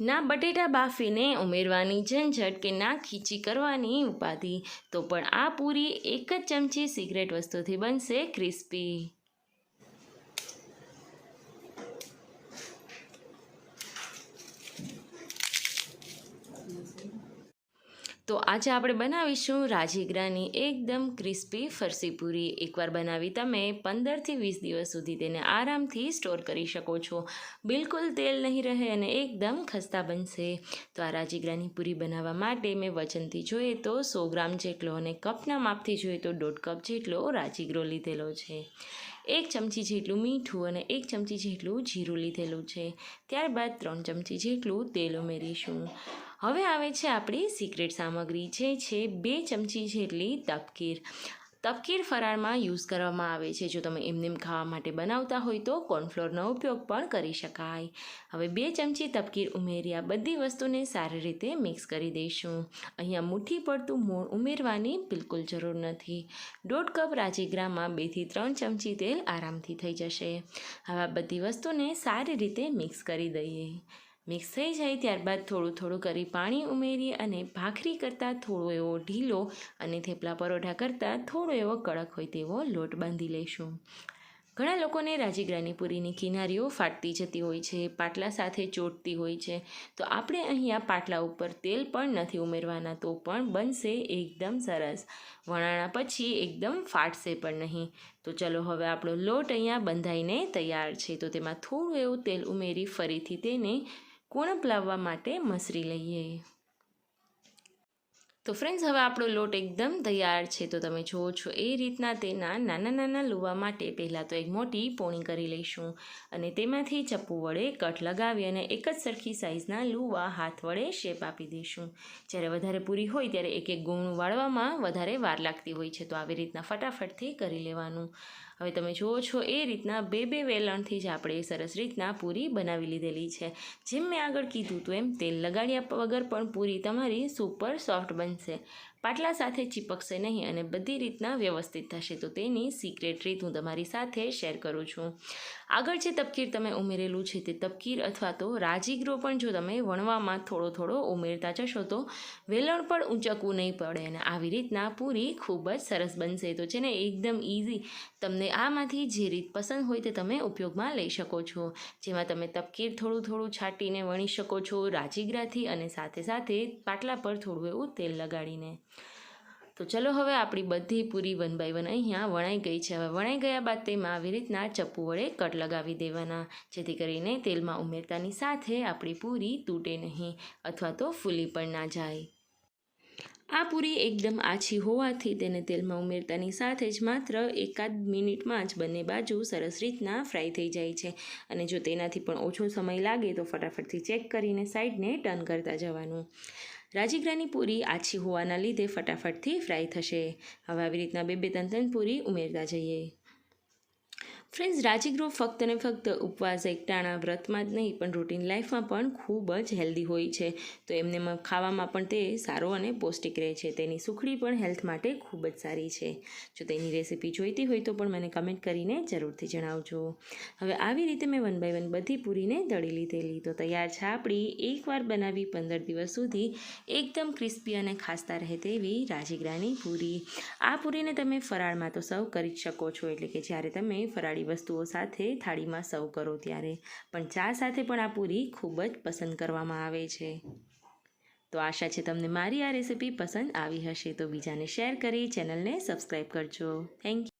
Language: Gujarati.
ના બટેટા બાફીને ઉમેરવાની ઝંઝટ કે ના ખીચી કરવાની ઉપાધિ. તો પણ આ પૂરી એક જ ચમચી સિગરેટ વસ્તુથી બનશે ક્રિસ્પી. તો આજે આપણે બનાવીશું રાજીગરાની એકદમ ક્રિસ્પી ફરસી પૂરી. એકવાર બનાવી તમે પંદરથી વીસ દિવસ સુધી તેને આરામથી સ્ટોર કરી શકો છો. બિલકુલ તેલ નહીં રહે અને એકદમ ખસ્તા બનશે. તો આ રાજીગરાની પૂરી બનાવવા માટે મેં વચનથી જોઈએ તો સો ગ્રામ જેટલો અને કપના માપથી જોઈએ તો દોઢ કપ જેટલો રાજીગરો લીધેલો છે. એક ચમચી જેટલું મીઠું અને એક ચમચી જેટલું જીરું લીધેલું છે. ત્યારબાદ ત્રણ ચમચી જેટલું તેલ ઉમેરીશું. હવે આવે છે આપણી સિક્રેટ સામગ્રી, જે છે બે ચમચી જેટલી તપકીર. તપકીર ફરાળમાં યુઝ કરવામાં આવે છે. જો તમે એમનેમ ખાવા માટે બનાવતા હોય તો કોર્નફ્લોરનો ઉપયોગ પણ કરી શકાય. હવે બે ચમચી તપકીર ઉમેરી આ બધી વસ્તુને સારી રીતે મિક્સ કરી દઈશું. અહીંયા મુઠ્ઠી પડતું મોણ ઉમેરવાની બિલકુલ જરૂર નથી. દોઢ કપ રાજીગ્રામાં બેથી ત્રણ ચમચી તેલ આરામથી થઈ જશે. હવે બધી વસ્તુને સારી રીતે મિક્સ કરી દઈએ. મિક્સ થઈ જાય ત્યારબાદ થોડું થોડું કરી પાણી ઉમેરી અને ભાખરી કરતાં થોડો એવો ઢીલો અને થેપલા પરોઠા કરતાં થોડો એવો કડક હોય તેવો લોટ બાંધી લઈશું. ઘણા લોકોને રાજીગરાની પૂરીની કિનારીઓ ફાટતી જતી હોય છે, પાટલા સાથે ચોટતી હોય છે. તો આપણે અહીંયા પાટલા ઉપર તેલ પણ નથી ઉમેરવાના તો પણ બનશે એકદમ સરસ. વણાણા પછી એકદમ ફાટશે પણ નહીં. તો ચલો હવે આપણો લોટ અહીંયા બંધાઈને તૈયાર છે. તો તેમાં થોડું એવું તેલ ઉમેરી ફરીથી તેને કુણપ લાવવા માટે મસરી લઈએ? તો ફ્રેન્ડ્સ હવે આપણો લોટ એકદમ તૈયાર છે. તો તમે જુઓ છો, એ રીતના તેના નાના નાના લુવા માટે પહેલાં તો એક મોટી પોણી કરી લઈશું અને તેમાંથી ચપ્પુ વડે કટ લગાવી અને એક જ સરખી સાઇઝના લુવા હાથ વડે શેપ આપી દઈશું. જ્યારે વધારે પૂરી હોય ત્યારે એક એક ગુણ વાળવામાં વધારે વાર લાગતી હોય છે. તો આવી રીતના ફટાફટથી કરી લેવાનું. હવે તમે જુઓ છો, એ રીતના બે બે વેલણથી જ આપણે સરસ રીતના પૂરી બનાવી લીધેલી છે. જેમ મેં આગળ કીધું હતું એમ તેલ લગાડ્યા વગર પણ પૂરી તમારી સુપર સોફ્ટ બનશે. પાટલા સાથે ચીપકશે નહીં અને બધી રીતના વ્યવસ્થિત થશે. તો તેની સિક્રેટ રીત હું તમારી સાથે શેર કરું છું. આગળ જે તપકીર તમે ઉમેરેલું છે તે તપકીર અથવા તો રાજીગરો પણ જો તમે વણવામાં થોડો થોડો ઉમેરતા જશો તો વેલણ પણ ઊંચકવું નહીં પડે અને આવી રીતના પૂરી ખૂબ જ સરસ બનશે. તો છે ને એકદમ ઇઝી તમને આમાંથી જે રીત પસંદ હોય તે તમે ઉપયોગમાં લઈ શકો છો. જેમાં તમે તપકીર થોડું થોડું છાંટીને વણી શકો છો રાજીગરાથી અને સાથે સાથે પાટલા પર થોડું એવું તેલ લગાડીને. તો ચલો હવે આપણી બધી પૂરી વન બાય વન અહીંયા વણાઈ ગઈ છે. હવે વણાઈ ગયા બાદ તેમાં આવી રીતના ચપ્પુ વડે કટ લગાવી દેવાના, જેથી કરીને તેલમાં ઉમેરતાની સાથે આપણી પૂરી તૂટે નહીં અથવા તો ફૂલી પણ ના જાય. આ પૂરી એકદમ આછી હોવાથી તેને તેલમાં ઉમેરતાની સાથે જ માત્ર એકાદ મિનિટમાં જ બંને બાજુ સરસ રીતના ફ્રાય થઈ જાય છે. અને જો તેનાથી પણ ઓછો સમય લાગે તો ફટાફટથી ચેક કરીને સાઈડને ટર્ન કરતા જવાનું. રાજીગરાની પૂરી આછી હોવાના લીધે ફટાફટથી ફ્રાય થશે. હવે આવી રીતના બે બે ત્રણ ત્રણ પૂરી ઉમેરતા જઈએ. ફ્રેન્ડ્સ રાજીગરો ફક્ત ને ફક્ત ઉપવાસ, એકટાણા, વ્રતમાં જ નહીં, પણ રૂટીન લાઈફમાં પણ ખૂબ જ હેલ્ધી હોય છે. તો એમને ખાવામાં પણ તે સારો અને પૌષ્ટિક રહે છે. તેની સુખડી પણ હેલ્થ માટે ખૂબ જ સારી છે. જો તેની રેસીપી જોઈતી હોય તો પણ મને કમેન્ટ કરીને જરૂરથી જણાવજો. હવે આવી રીતે મેં વન બાય વન બધી પૂરીને દળી લીધેલી. તો તૈયાર છે આપણી એકવાર બનાવી પંદર દિવસ સુધી એકદમ ક્રિસ્પી અને ખાસ્તા રહે તેવી રાજીગ્રાની પૂરી. આ પૂરીને તમે ફરાળમાં તો સર્વ કરી શકો છો. એટલે કે જ્યારે તમે ફરાળી વસ્તુઓ સાથે થાળીમાં સર્વ કરો ત્યારે. પણ ચા સાથે પણ આ પૂરી ખૂબ જ પસંદ કરવામાં આવે છે. તો આશા છે તમને મારી આ રેસીપી પસંદ આવી હશે. તો બીજાને શેર કરી ચેનલને સબસ્ક્રાઈબ કરજો. Thank you